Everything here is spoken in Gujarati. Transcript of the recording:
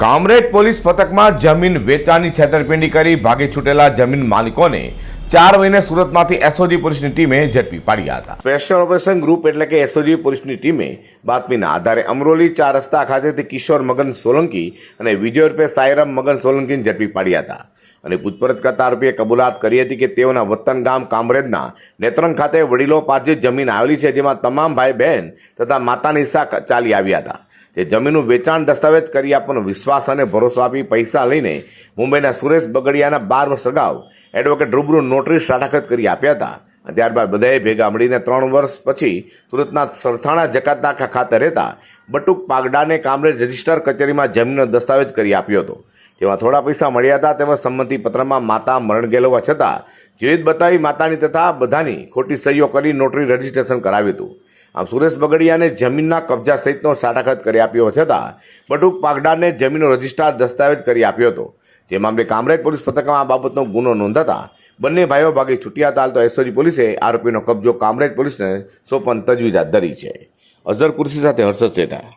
કામરેજ પોલીસ પથકમાં જમીન વેચાણની છેતરપિંડી કરી ભાગી છૂટેલા જમીન માલિકોને ચાર મહિને સુરતમાંથી એસઓજી પોલીસની ટીમે ઝડપી પાડ્યા હતા. સ્પેશિયલ ઓપરેશન ગ્રુપ એટલે કે એસઓજી પોલીસની ટીમે બાતમીના આધારે અમરોલી ચાર રસ્તા ખાતેથી કિશોર મગન સોલંકી અને વિજય રૂપે સાયરામ મગન સોલંકીને ઝડપી પાડ્યા હતા. અને પૂછપરછ કરતા આરોપીએ કબૂલાત કરી હતી કે તેઓના વતન ગામ કામરેજના નેત્રંગ ખાતે વડીલો પાર્જિત જમીન આવેલી છે, જેમાં તમામ ભાઈ બહેન તથા માતાની હિસ્સા ચાલી આવ્યા હતા. જે જમીનનું વેચાણ દસ્તાવેજ કરી આપવાનો વિશ્વાસ અને ભરોસો આપી પૈસા લઈને મુંબઈના સુરેશ બગડિયાના બાર વર્ષ અગાઉ એડવોકેટ રૂબરૂ નોટરી શાટાખત કરી આપ્યા હતા. ત્યારબાદ બધાએ ભેગા મળીને ત્રણ વર્ષ પછી સુરતના સરથાણા જકાતનાકા ખાતે રહેતા બટુક પાગડાને કામરેજ રજિસ્ટર કચેરીમાં જમીનનો દસ્તાવેજ કરી આપ્યો હતો. જેમાં થોડા પૈસા મળ્યા હતા તેમજ સંમતિપત્રમાં માતા મરણ ગયેલ હોવા છતાં જીવિત બતાવી માતાની તથા બધાની ખોટી સહીઓ કરી નોટરી રજીસ્ટ્રેશન કરાવ્યું હતું. આમ સુરેશ બગડિયાને જમીનના કબજા સહિતનો સાટાઘાત કરી આપ્યો છતાં, બટુક પાગડાને જમીનનો રજિસ્ટ્રાર દસ્તાવેજ કરી આપ્યો હતો. જે મામલે કામરેજ પોલીસ પથકમાં આ બાબતનો ગુનો નોંધાતા બંને ભાઈઓ ભાગી છૂટ્યા હતા તો એસઓજી પોલીસે આરોપીનો કબજો કામરેજ પોલીસને સોપન તજવીજ હાથ ધરી છે. અઝર કુર્સી સાથે હર્ષદ સેઠા.